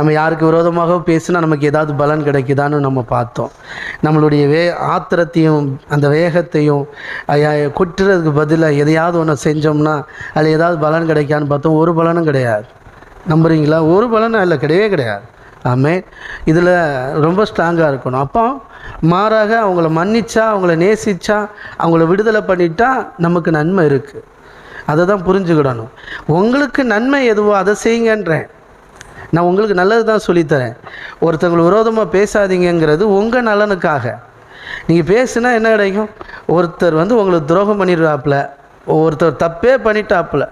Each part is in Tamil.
நம்ம யாருக்கு விரோதமாக பேசினா நமக்கு ஏதாவது பலன் கிடைக்குதான்னு நம்ம பார்த்தோம். நம்மளுடைய வே ஆத்திரத்தையும் அந்த வேகத்தையும் கொட்டுறதுக்கு பதிலாக எதையாவது ஒன்று செஞ்சோம்னா அதில் ஏதாவது பலன் கிடைக்கான்னு பார்த்தோம். ஒரு பலனும் கிடையாது. நம்புறீங்களா? ஒரு பலனும் இல்லை கிடையவே கிடையாது. ஆமே. இதில் ரொம்ப ஸ்ட்ராங்காக இருக்கணும். அப்போ மாறாக அவங்கள மன்னிச்சா அவங்கள நேசித்தா அவங்கள விடுதலை பண்ணிட்டா நமக்கு நன்மை இருக்குது அதை தான் புரிஞ்சுக்கிடணும். உங்களுக்கு நன்மை எதுவோ அதை செய்யுங்கன்றேன். நான் உங்களுக்கு நல்லது தான் சொல்லித்தரேன். ஒருத்தவங்களை விரோதமாக பேசாதீங்கங்கிறது உங்கள் நலனுக்காக. நீங்கள் பேசுனா என்ன கிடைக்கும்? ஒருத்தர் வந்து உங்களுக்கு துரோகம் பண்ணிடுவாப்புல. ஒருத்தர் தப்பே பண்ணிட்டாப்புல.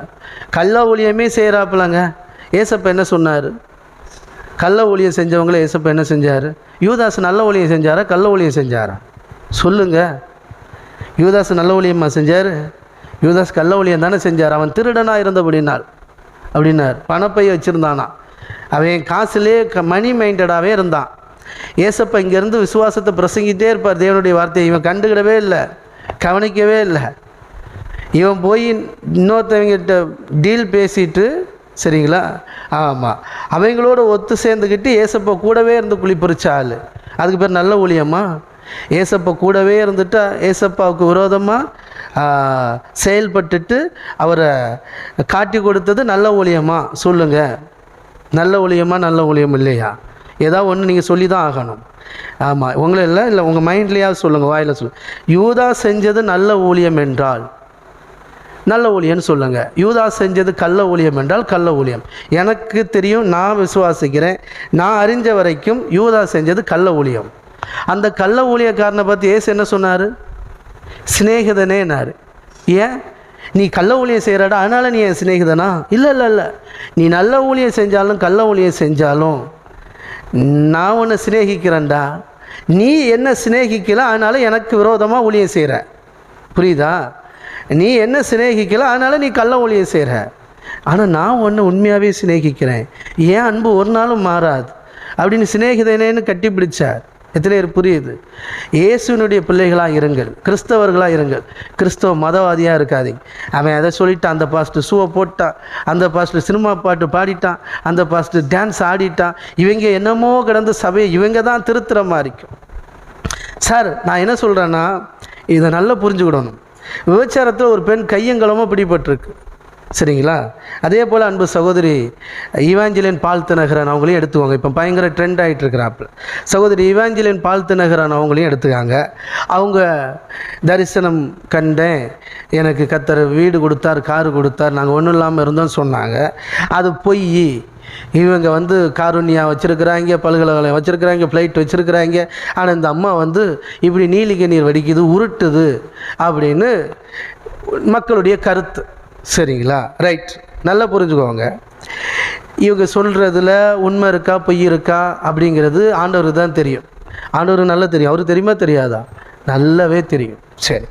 கள்ள ஊழியமே செய்கிறாப்புலங்க ஏசப்ப என்ன சொன்னார்? கள்ள ஊழியம் செஞ்சவங்களே ஏசப்ப என்ன செஞ்சார்? யூதாஸ் நல்ல ஊழியம் செஞ்சாரா? கள்ள ஊழியம் செஞ்சாரா? சொல்லுங்கள் யூதாஸ் நல்ல ஊழியமாக செஞ்சார்? யூதாஸ் கள்ள ஊழியம் தானே செஞ்சார்? அவன் திருடனாக இருந்தபடினால். அப்படின்னார். பணப்பையை வச்சுருந்தானா? அவன் காசுலேயே க மணி மைண்டடாகவே இருந்தான். ஏசப்ப இங்கேருந்து விசுவாசத்தை பிரசங்கிட்டே இருப்பார். தேவனுடைய வார்த்தையை இவன் கண்டுக்கிடவே இல்லை. கவனிக்கவே இல்லை. இவன் போய் இன்னொருத்தவங்கிட்ட டீல் பேசிட்டு சரிங்களா? ஆமாம் அவங்களோட ஒத்து சேர்ந்துக்கிட்டு ஏசப்பா கூடவே இருந்து குளிப்பறிச்ச ஆள். அதுக்கு பேர் நல்ல ஊழியம்மா. ஏசப்பா கூடவே இருந்துட்டா ஏசப்பாவுக்கு விரோதமாக செயல்பட்டுட்டு அவரை காட்டி கொடுத்தது நல்ல ஊழியமா சொல்லுங்கள் நல்ல ஊழியமா நல்ல ஊழியம் இல்லையா? ஏதாவது ஒன்று நீங்கள் சொல்லி தான் ஆகணும். ஆமாம் உங்களை இல்லை இல்லை உங்கள் மைண்ட்லேயாவது சொல்லுங்கள் வாயில் சொல்லுங்கள் யூதா செஞ்சது நல்ல ஊழியம் என்றால் நல்ல ஊழியம்னு சொல்லுங்கள் யூதா செஞ்சது கள்ள ஊழியம் என்றால் கள்ள ஊழியம். எனக்கு தெரியும் நான் விசுவாசிக்கிறேன் நான் அறிஞ்ச வரைக்கும் யூதா செஞ்சது கள்ள ஊழியம். அந்த கள்ள ஊழியக்காரனை பற்றி ஏசு என்ன சொன்னார்? சிநேகிதனேனார். ஏன்? நீ கள்ள ஊழியம் செய்கிறடா அதனால் நீ என் சிநேகிதனா? இல்லை இல்லை இல்லை. நீ நல்ல ஊழியம் செஞ்சாலும் கள்ள ஊழியம் செஞ்சாலும் நான் உன்னை சிநேகிக்கிறேன்டா. நீ என்ன சிநேகிக்கல அதனால் எனக்கு விரோதமாக ஊழியம் செய்கிற புரியுதா? நீ என்ன சிநேகிக்கல அதனால் நீ கள்ள ஊழியம் செய்கிற ஆனால் நான் ஒன்று உண்மையாகவே சிநேகிக்கிறேன். ஏன் அன்பு ஒரு நாளும் மாறாது. அப்படின்னு சிநேகிதனேன்னு கட்டி பிடிச்சார் எத்தனை பேர் புரியுது. இயேசுனுடைய பிள்ளைகளாக இருங்கள். கிறிஸ்தவர்களாக இருங்கள். கிறிஸ்தவ மதவாதியாக இருக்காதீங்க. அவன் அதை சொல்லிட்டான்? அந்த பாஸ்ட்டு ஷூவை போட்டான். அந்த பாஸ்ட்டு சினிமா பாட்டு பாடிட்டான். அந்த பாஸ்ட்டு டான்ஸ் ஆடிட்டான். இவங்க என்னமோ கிடந்த சபையை இவங்க தான் திருத்துற மாதிரி இருக்கும் சார் நான் என்ன சொல்கிறேன்னா இதை நல்லா புரிஞ்சுக்கிடணும். விபச்சாரத்தில் ஒரு பெண் கையங்கலமாக பிடிபட்டிருக்கு. சரிங்களா? அதே போல் அன்பு சகோதரி இவாஞ்சலின் பால் தினகரன் அவங்களையும் எடுத்துவாங்க இப்போ பயங்கர ட்ரெண்ட் ஆகிட்டு இருக்கிறாப்புல சகோதரி இவாஞ்சலின் பால் தினகரன் அவங்களையும் எடுத்துக்காங்க. அவங்க தரிசனம் கண்டேன். எனக்கு கத்தர் வீடு கொடுத்தார் காரு கொடுத்தார். நாங்கள் ஒன்றும் இல்லாமல் இருந்தோம்னு சொன்னாங்க. அது பொய். இவங்க வந்து காருண்யா வச்சுருக்குறாங்க பல்கலைக்கழகம் வச்சுருக்குறாங்க ஃப்ளைட் வச்சுருக்கிறாங்க. ஆனால் இந்த அம்மா வந்து இப்படி நீலிகை நீர் வடிக்குது உருட்டுது அப்படின்னு மக்களுடைய கருத்து. சரிங்களா? ரைட் நல்லா புரிஞ்சுக்கோங்க. இவங்க சொல்கிறதுல உண்மை இருக்கா பொய் இருக்கா அப்படிங்கிறது ஆண்டவருக்கு தான் தெரியும். ஆண்டவருக்கு நல்லா தெரியும். அவருக்கு தெரியுமா தெரியாதா? நல்லாவே தெரியும். சரி.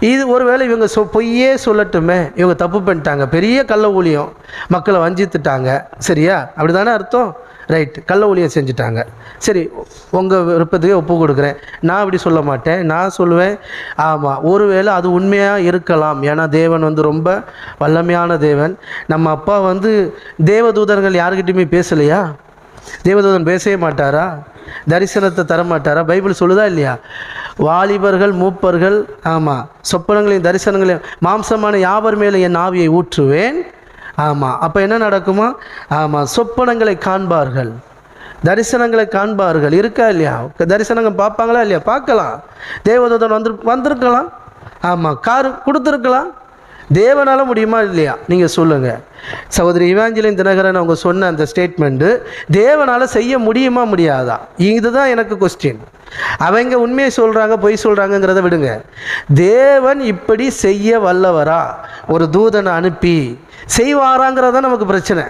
இது ஒருவேளை இவங்க சொ பொய்யே சொல்லட்டுமே. இவங்க தப்பு பண்ணிட்டாங்க. பெரிய கள்ள ஊழியம். மக்களை வஞ்சித்துட்டாங்க. சரியா? அப்படி தானே அர்த்தம்? ரைட் கள்ள ஒளியை செஞ்சுட்டாங்க. சரி உங்கள் விருப்பத்துக்கே ஒப்பு கொடுக்குறேன். நான் அப்படி சொல்ல மாட்டேன். நான் சொல்லுவேன் ஆமாம் ஒருவேளை அது உண்மையாக இருக்கலாம். ஏன்னா தேவன் வந்து ரொம்ப வல்லமையான தேவன். நம்ம அப்பா வந்து தேவதூதர்கள் யாருக்கிட்டையுமே பேசலையா? தேவதூதன் பேசவே மாட்டாரா? தரிசனத்தை தர மாட்டாரா பைபிள் சொல்லுதா இல்லையா? வாலிபர்கள் மூப்பர்கள் ஆமாம் சொப்பனங்களையும் தரிசனங்களையும் மாம்சமான யாவர் மேலே என் ஆவியை ஊற்றுவேன்? ஆமாம் அப்போ என்ன நடக்குமா? ஆமாம் சொப்பனங்களை காண்பார்கள். தரிசனங்களை காண்பார்கள். இருக்கா இல்லையா? தரிசனங்கள் பார்ப்பாங்களா இல்லையா? பார்க்கலாம். தேவதூதன் வந்து வந்திருக்கலாம். ஆமாம் காரு கொடுத்துருக்கலாம். தேவனால் முடியுமா இல்லையா? நீங்கள் சொல்லுங்கள் சகோதரி இவாஞ்சலின் தினகரன் அவங்க சொன்ன அந்த ஸ்டேட்மெண்ட்டு தேவனால் செய்ய முடியுமா முடியாதா? இதுதான் எனக்கு கொஸ்டின் அவங்க உண்மையை சொல்கிறாங்க பொய் சொல்கிறாங்கங்கிறத விடுங்க. தேவன் இப்படி செய்ய வல்லவரா? ஒரு தூதனை அனுப்பி செய்வாராங்கிறத நமக்கு பிரச்சனை.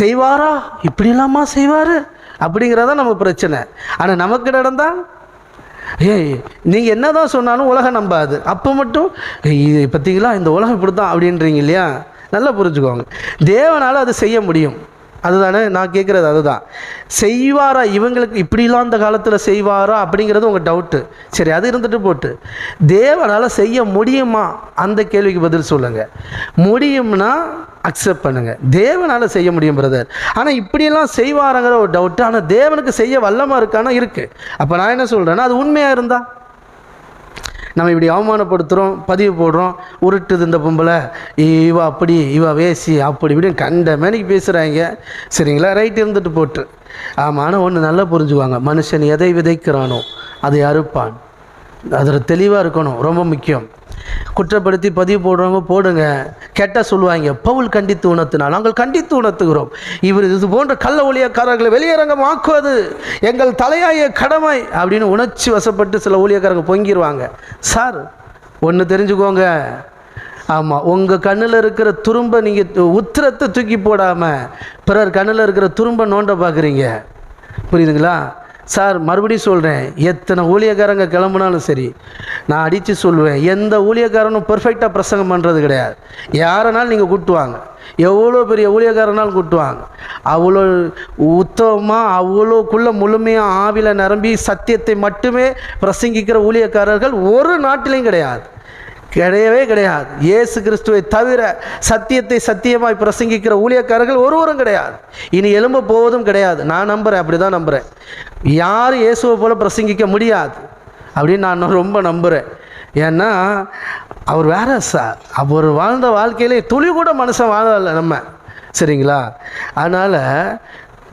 செய்வாரா? இப்படிலாமா செய்வார்? அப்படிங்கிறத நமக்கு பிரச்சனை. ஆனால் நமக்கு நடந்தால் ஏய் நீங்கள் என்ன தான் சொன்னாலும் உலகம் நம்பாது. அப்போ மட்டும் இது பார்த்தீங்களா இந்த உலகம் இப்படி தான் அப்படின்றீங்க இல்லையா? நல்லா புரிஞ்சுக்கோங்க. தேவனால் அது செய்ய முடியும். அதுதானே? நான் கேட்குறது அதுதான். செய்வாரா? இவங்களுக்கு இப்படிலாம் அந்த காலத்தில் செய்வாரா? அப்படிங்கிறது உங்கள் டவுட்டு சரி அது இருந்துட்டு போட்டு. தேவனால் செய்ய முடியுமா? அந்த கேள்விக்கு பதில் சொல்லுங்கள் முடியும்னா அக்செப்ட் பண்ணுங்கள் தேவனால் செய்ய முடியும் பிரதர் ஆனால் இப்படியெல்லாம் செய்வாராங்கிற ஒரு டவுட்டு ஆனால் தேவனுக்கு செய்ய வல்லமாக இருக்கானா? இருக்குது அப்போ நான் என்ன சொல்கிறேன்னா அது உண்மையாக இருந்தால் நம்ம இப்படி அவமானப்படுத்துகிறோம் பதிவு போடுறோம் உருட்டுது இந்த பொம்பளை. இவா அப்படி இவ வேசி அப்படி இப்படின்னு கண்ட மேனிக்கு பேசுகிறாங்க சரிங்களா? ரைட் இருந்துட்டு போட்டு. ஆமாம் ஆனால் ஒன்று நல்லா புரிஞ்சுக்குவாங்க. மனுஷன் எதை விதைக்கிறானோ அதை அறுப்பான். அதில் தெளிவாக இருக்கணும். ரொம்ப முக்கியம். குற்றப்படுத்தி பதிவு போடுறவங்க போடுங்க. கெட்ட சொல்லுவாங்க. பவுல் கண்டித்து உணர்த்தினால் நாங்கள் கண்டித்து உணர்த்துகிறோம். இவர் இது போன்ற கள்ள ஊழியக்காரர்களை வெளியரங்கமாக்குவது எங்கள் தலையாய கடமை அப்படின்னு உணர்ச்சி வசப்பட்டு சில ஊழியக்காரங்க பொங்கிடுவாங்க சார் ஒன்று தெரிஞ்சுக்கோங்க. ஆமாம் உங்கள் கண்ணில் இருக்கிற துரும்ப நீங்கள் உத்திரத்தை தூக்கி போடாமல் பிறர் கண்ணில் இருக்கிற துரும்ப நோண்ட பார்க்குறீங்க புரியுதுங்களா? சார் மறுபடியும் சொல்கிறேன் எத்தனை ஊழியக்காரங்க கிளம்புனாலும் சரி நான் அடித்து சொல்லுவேன். எந்த ஊழியக்காரனும் பர்ஃபெக்டாக பிரசங்கம் பண்ணுறது கிடையாது. யாரனாலும் நீங்கள் கூட்டுவாங்க. எவ்வளோ பெரிய ஊழியக்காரனாலும் கூட்டுவாங்க. அவ்வளோ உத்தமமாக அவ்வளோக்குள்ள முழுமையாக ஆவில நிரம்பி சத்தியத்தை மட்டுமே பிரசங்கிக்கிற ஊழியக்காரர்கள் ஒரு நாட்டிலையும் கிடையாது. கிடையவே கிடையாது. இயேசு கிறிஸ்துவை தவிர சத்தியத்தை சத்தியமாய் பிரசங்கிக்கிற ஊழியக்காரர்கள் ஒருவரும் கிடையாது. இனி எலும்ப போவதும் கிடையாது. நான் நம்புகிறேன் அப்படி தான் நம்புகிறேன் யாரும் இயேசுவை போல பிரசங்கிக்க முடியாது. அப்படின்னு நான் ரொம்ப நம்புகிறேன் ஏன்னா அவர் வேற சார் அவர் வாழ்ந்த வாழ்க்கையிலே துளி கூட மனுஷன் வாழல நம்ம. சரிங்களா? அதனால்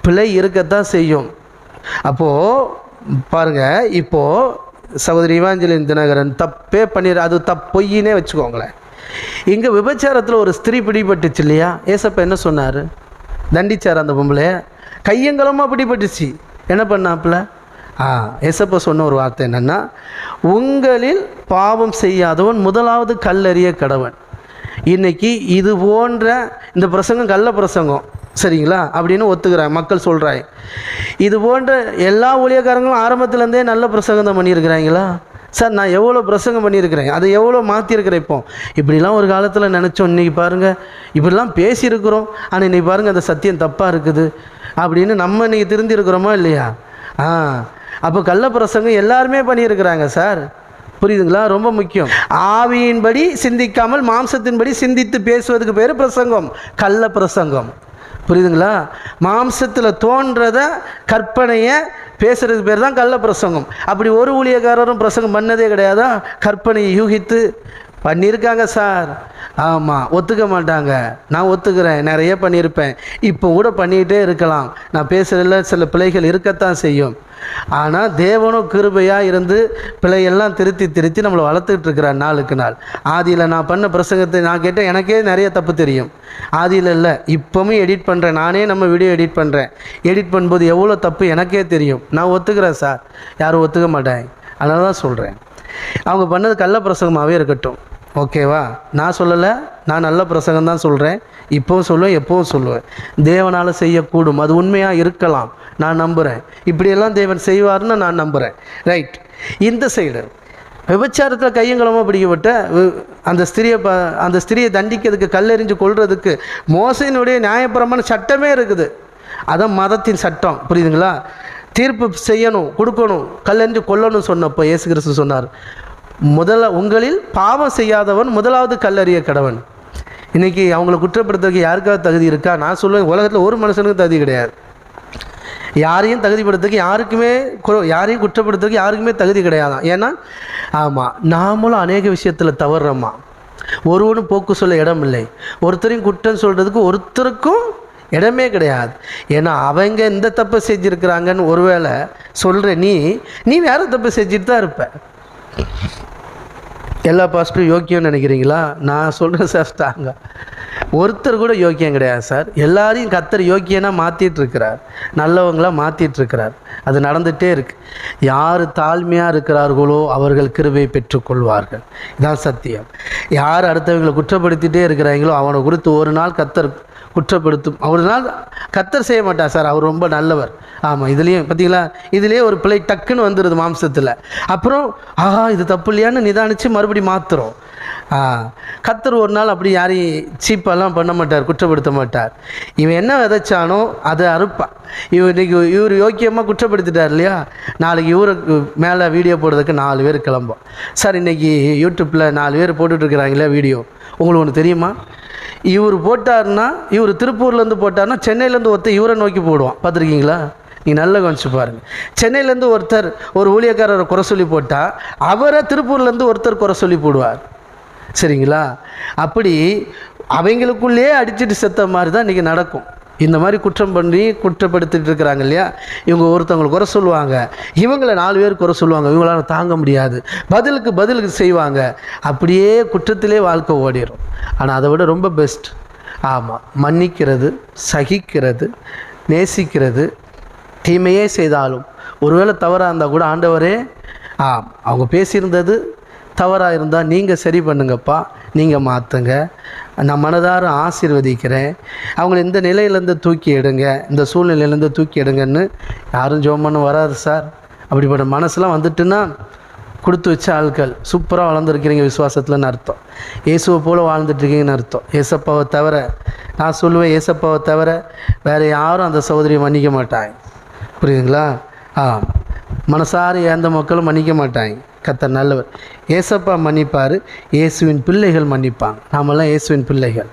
பிழை இருக்கத்தான் செய்யும். அப்போது பாருங்கள் இப்போது சகோதரி இவாஞ்சலின் தினகரன் தப்பே பண்ணிடு அது தப்பொய்யினே வச்சுக்கோங்களேன். இங்கே விபச்சாரத்தில் ஒரு ஸ்திரீ பிடிபட்டுச்சு இல்லையா? ஏசப்ப என்ன சொன்னார்? தண்டிச்சார் அந்த பொம்பளை கையங்கலமாக பிடிபட்டுச்சு. என்ன பண்ணாப்புல? ஆ ஏசப்ப சொன்ன ஒரு வார்த்தை என்னென்னா உங்களில் பாவம் செய்யாதவன் முதலாவது கல்லறிய கடவன். இன்னைக்கு இது போன்ற இந்த பிரசங்கம் கள்ள பிரசங்கம் சரிங்களா? அப்படின்னு ஒத்துக்கிறாங்க மக்கள் சொல்கிறாங்க இது போன்ற எல்லா ஊழியக்காரங்களும் ஆரம்பத்துலேருந்தே நல்ல பிரசங்கம் தான் பண்ணியிருக்கிறாங்களா? சார் நான் எவ்வளோ பிரசங்கம் பண்ணியிருக்கிறேன்? அதை எவ்வளோ மாற்றிருக்கிறேன் இப்போ? இப்படிலாம் ஒரு காலத்தில் நினச்சோம் இன்றைக்கி பாருங்கள் இப்படிலாம் பேசியிருக்கிறோம். ஆனால் இன்றைக்கி பாருங்கள் அந்த சத்தியம் தப்பாக இருக்குது. அப்படின்னு நம்ம இன்றைக்கி திருந்திருக்கிறோமா இல்லையா? ஆ. அப்போ கள்ள பிரசங்கம் எல்லாருமே பண்ணியிருக்கிறாங்க சார். புரியுதுங்களா? ரொம்ப முக்கியம். ஆவியின்படி சிந்திக்காமல் மாம்சத்தின்படி சிந்தித்து பேசுவதுக்கு பேர் பிரசங்கம். கள்ள பிரசங்கம். புரியுதுங்களா? மாம்சத்தில் தோன்றத கற்பனையை பேசுறதுக்கு பேர் தான் கள்ள பிரசங்கம். அப்படி ஒரு ஊழியக்காரரும் பிரசங்கம் பண்ணதே கிடையாதா? கற்பனையை யூகித்து பண்ணியிருக்காங்க சார். ஆமாம் ஒத்துக்க மாட்டாங்க. நான் ஒத்துக்கிறேன் நிறைய பண்ணியிருப்பேன். இப்போ கூட பண்ணிக்கிட்டே இருக்கலாம். நான் பேசுகிறதில் சில பிழைகள் இருக்கத்தான் செய்யும். ஆனால் தேவனும் கிருபையாக இருந்து பிழையெல்லாம் திருத்தி திருத்தி நம்மளை வளர்த்துக்கிட்டு இருக்கிறார் நாளுக்கு நாள். ஆதியில் நான் பண்ண பிரசங்கத்தை நான் கேட்டேன் எனக்கே நிறைய தப்பு தெரியும். ஆதியில் இல்லை இப்போவும் எடிட் பண்ணுறேன் நானே நம்ம வீடியோ எடிட் பண்ணுறேன் எடிட் பண்ணும்போது எவ்வளோ தப்பு எனக்கே தெரியும். நான் ஒத்துக்கிறேன் சார். யாரும் ஒத்துக்க மாட்டேன் அதனால தான் சொல்கிறேன் அவங்க பண்ணது கள்ள பிரசங்கமாகவே இருக்கட்டும். ஓகேவா? நான் சொல்லலை நான் நல்ல பிரசங்கம் தான் சொல்கிறேன் இப்போவும் சொல்லுவேன் எப்போவும் சொல்லுவேன். தேவனால் செய்யக்கூடும். அது உண்மையாக இருக்கலாம். நான் நம்புகிறேன் இப்படியெல்லாம் தேவன் செய்வார்னு நான் நம்புகிறேன் ரைட் இந்த சைடு விபச்சாரத்தில் கையங்கலமாக பிடிக்கப்பட்ட அந்த ஸ்திரியை ப அந்த ஸ்திரியை தண்டிக்கிறதுக்கு கல்லெறிஞ்சு கொள்றதுக்கு மோசையினுடைய நியாயபரமான சட்டமே இருக்குது. அதான் மதத்தின் சட்டம். புரியுதுங்களா? தீர்ப்பு செய்யணும் கொடுக்கணும் கல்லெறிஞ்சு கொல்லணும் சொன்னப்போ இயேசு கிறிஸ்து சொன்னார். முதல்ல உங்களில் பாவம் செய்யாதவன் முதலாவது கல்லறிய கடவன். இன்றைக்கி அவங்கள குற்றப்படுத்துறதுக்கு யாருக்காவது தகுதி இருக்கா? நான் சொல்லுவேன் உலகத்தில் ஒரு மனுஷனுக்கும் தகுதி கிடையாது. யாரையும் தகுதிப்படுத்துறதுக்கு யாருக்குமே கு- யாரையும் குற்றப்படுத்துறதுக்கு யாருக்குமே தகுதி கிடையாதான். ஏன்னா ஆமாம் நாமளும் அநேக விஷயத்தில் தவறுறோம்மா ஒருவனும் போக்கு சொல்ல இடம் இல்லை. ஒருத்தரையும் குற்றம் சொல்கிறதுக்கு ஒருத்தருக்கும் இடமே கிடையாது. ஏன்னா அவங்க இந்த தப்பை செஞ்சுருக்கிறாங்கன்னு ஒருவேளை சொல்கிற நீ நீ வேறு தப்பு செஞ்சுட்டு தான் இருப்ப. எல்லா பாஸ்டரும் யோக்கியம்னு நினைக்கிறீங்களா? நான் சொல்கிறேன் சார் ஸ்ட்ராங்க ஒருத்தர் கூட யோக்கியம் கிடையாது சார். எல்லாரையும் கத்தர் யோக்கியனாக மாற்றிட்டுருக்கிறார் நல்லவங்களாக மாற்றிட்டுருக்கிறார் அது நடந்துகிட்டே இருக்கு. யார் தாழ்மையாக இருக்கிறார்களோ அவர்கள் கிருபை பெற்றுக்கொள்வார்கள் இதான் சத்தியம். யார் அடுத்தவங்களை குற்றப்படுத்திகிட்டே இருக்கிறாங்களோ அவனை குறித்து ஒரு நாள் கத்தர் குற்றப்படுத்தும். அவர்னால் நாள் கத்தர் செய்ய மாட்டார் சார். அவர் ரொம்ப நல்லவர். ஆமாம் இதுலேயும் பார்த்தீங்களா இதுலேயே ஒரு பிள்ளை டக்குன்னு வந்துடுது மாம்சத்தில். அப்புறம் ஆஹா இது தப்பு இல்லையான்னு நிதானித்து மறுபடியும் மாற்றுறோம் ஆ கத்தர் ஒரு நாள் அப்படி யாரையும் சீப்பெல்லாம் பண்ண மாட்டார் குற்றப்படுத்த மாட்டார். இவன் என்ன விதைச்சானோ அதை அறுப்பான். இவர் இன்னைக்கு இவர் யோக்கியமாக குற்றப்படுத்திட்டார் இல்லையா? நாளைக்கு இவருக்கு மேலே வீடியோ போடுறதுக்கு நாலு பேர் கிளம்பும் சார் இன்றைக்கி யூடியூப்பில் நாலு பேர் போட்டுட்ருக்குறாங்களே வீடியோ? உங்களுக்கு ஒன்று தெரியுமா? இவர் போட்டாருன்னா இவர் திருப்பூர்லேருந்து போட்டாருன்னா சென்னையிலேருந்து ஒருத்தர் இவரை நோக்கி போடுவான். பார்த்துருக்கீங்களா? நீ நல்லா கவனிச்சு பாருங்க. சென்னையிலேருந்து ஒருத்தர் ஒரு ஊழியக்காரரை குறை சொல்லி போட்டால் அவரை திருப்பூர்லேருந்து ஒருத்தர் குறை சொல்லி போடுவார். சரிங்களா? அப்படி அவங்களுக்குள்ளேயே அடிச்சுட்டு செத்த மாதிரி தான் இன்றைக்கி நடக்கும். இந்த மாதிரி குற்றம் பண்ணி குற்றப்படுத்திட்டு இருக்கிறாங்க இல்லையா? இவங்க ஒருத்தவங்களை குறை சொல்லுவாங்க. இவங்களை நாலு பேர் குறை சொல்லுவாங்க. இவங்களால தாங்க முடியாது. பதிலுக்கு பதிலுக்கு செய்வாங்க. அப்படியே குற்றத்திலே வாழ்க்கை ஓடிடும் ஆனால் அதை விட ரொம்ப பெஸ்ட் ஆமாம் மன்னிக்கிறது சகிக்கிறது நேசிக்கிறது தீமையே செய்தாலும். ஒருவேளை தவறாக இருந்தால் கூட ஆண்டவரே ஆ அவங்க பேசியிருந்தது தவறாக இருந்தால் நீங்கள் சரி பண்ணுங்கப்பா நீங்கள் மாற்றுங்க நான் மனதார ஆசீர்வதிக்கிறேன். அவங்கள இந்த நிலையிலேருந்து தூக்கி எடுங்க இந்த சூழ்நிலையிலேருந்து தூக்கி எடுங்கன்னு யாரும் ஜோமன்னு வராது சார். அப்படிப்பட்ட மனசுலாம் வந்துட்டுன்னா கொடுத்து வச்ச ஆட்கள் சூப்பராக வளர்ந்துருக்கிறீங்க விசுவாசத்தில்னு அர்த்தம். இயேசுவை போல் வாழ்ந்துட்டுருக்கீங்கன்னு அர்த்தம். ஏசப்பாவை தவிர நான் சொல்லுவேன் ஏசப்பாவை தவிர வேறு யாரும் அந்த சகோதரியை மன்னிக்க மாட்டாங்க. புரியுதுங்களா? ஆ மனசார எந்த மக்களும் மன்னிக்க மாட்டாங்க. கத்த நல்லவர். ஏசப்பா மன்னிப்பார். இயேசுவின் பிள்ளைகள் மன்னிப்பாங்க. நாமெல்லாம் இயேசுவின் பிள்ளைகள்.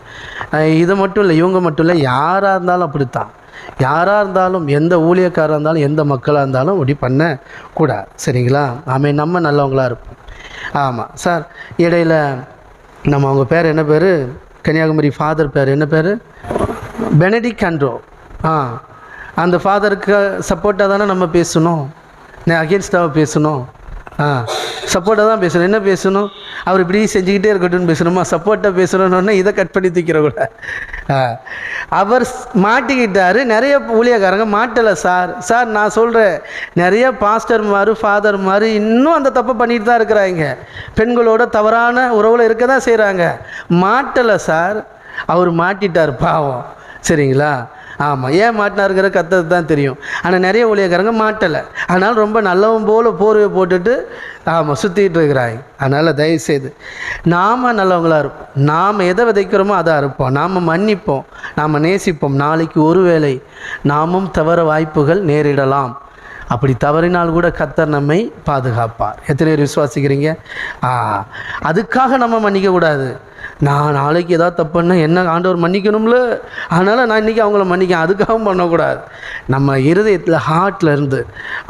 இது மட்டும் இல்லை இவங்க மட்டும் இல்லை யாராக இருந்தாலும் அப்படித்தான். யாராக இருந்தாலும் எந்த ஊழியக்காராக இருந்தாலும் எந்த மக்களாக இருந்தாலும் அப்படி பண்ணக்கூடாது சரிங்களா? ஆமே நம்ம நல்லவங்களாக இருப்போம். ஆமாம் சார் இடையில நம்ம அவங்க பேர் என்ன பேர்? கன்னியாகுமரி ஃபாதர் பேர் என்ன பேர்? பெனடிக் கண்ட்ரோ ஆ. அந்த ஃபாதருக்கு சப்போர்ட்டாக தானே நம்ம பேசணும்? அகேன்ஸ்டாக பேசணும்? ஆ சப்போர்ட்டாக தான் பேசணும். என்ன பேசணும்? அவர் இப்படி செஞ்சுக்கிட்டே இருக்கட்டும்னு பேசணுமா? சப்போர்ட்டாக பேசணும்னு இதை கட் பண்ணி தூக்கிற கூட ஆ அவர் மாட்டிக்கிட்டார். நிறைய ஊழியக்காரங்க மாட்டலை சார். சார் நான் சொல்கிறேன் நிறைய பாஸ்டர் மாதிரி ஃபாதர் மாதிரி இன்னும் அந்த தப்பை பண்ணிட்டு தான் இருக்கிறாங்க. பெண்களோட தவறான உறவில் இருக்க தான் செய்கிறாங்க மாட்டலை சார். அவர் மாட்டிட்டார் பாவம். சரிங்களா? ஆமாம் ஏன் மாட்டினாருங்கிற கத்தது தான் தெரியும். ஆனால் நிறைய ஊழியக்காரங்க மாட்டலை. அதனால் ரொம்ப நல்லவன் போல் போர்வை போட்டுட்டு ஆமாம் சுற்றிட்டு இருக்கிறாங்க அதனால் தயவுசெய்து நாம் நல்லவங்களாக இருப்போம். நாம் எதை விதைக்கிறோமோ அதை அறுப்போம். நாம் மன்னிப்போம். நாம் நேசிப்போம். நாளைக்கு ஒருவேளை நாமும் தவற வாய்ப்புகள் நேரிடலாம். அப்படி தவறினால் கூட கத்தர் நம்மை பாதுகாப்பார். எத்தனை பேர் விசுவாசிக்கிறீங்க? ஆ அதுக்காக நம்ம மன்னிக்கக்கூடாது. நான் நாளைக்கு ஏதாவது தப்புன்னா என்ன ஆண்டவர் மன்னிக்கணும்ல? அதனால் நான் இன்றைக்கி அவங்கள மன்னிக்க அதுக்காகவும் பண்ணக்கூடாது. நம்ம இருதயத்தில் ஹார்ட்லேருந்து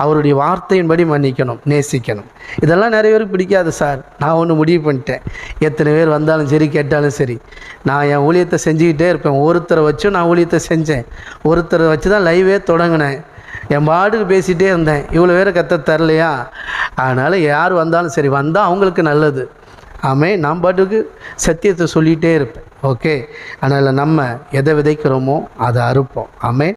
அவருடைய வார்த்தையின்படி மன்னிக்கணும் நேசிக்கணும். இதெல்லாம் நிறைய பேருக்கு பிடிக்காது சார் நான் ஒன்று முடிவு பண்ணிட்டேன். எத்தனை பேர் வந்தாலும் சரி கேட்டாலும் சரி நான் என் ஊழியத்தை செஞ்சுக்கிட்டே இருப்பேன். ஒருத்தரை வச்சும் நான் ஊழியத்தை செஞ்சேன். ஒருத்தரை வச்சு தான் லைவே தொடங்கினேன். என் பாட்டுக்கு பேசிகிட்டே இருந்தேன். இவ்வளோ பேரை கத்த தரலையா? அதனால் யார் வந்தாலும் சரி வந்தால் அவங்களுக்கு நல்லது. ஆமே நான் பாட்டுக்கு சத்தியத்தை சொல்லிகிட்டே இருப்பேன். ஓகே அதனால் நம்ம எதை விதைக்கிறோமோ அதை அறுப்போம். ஆமே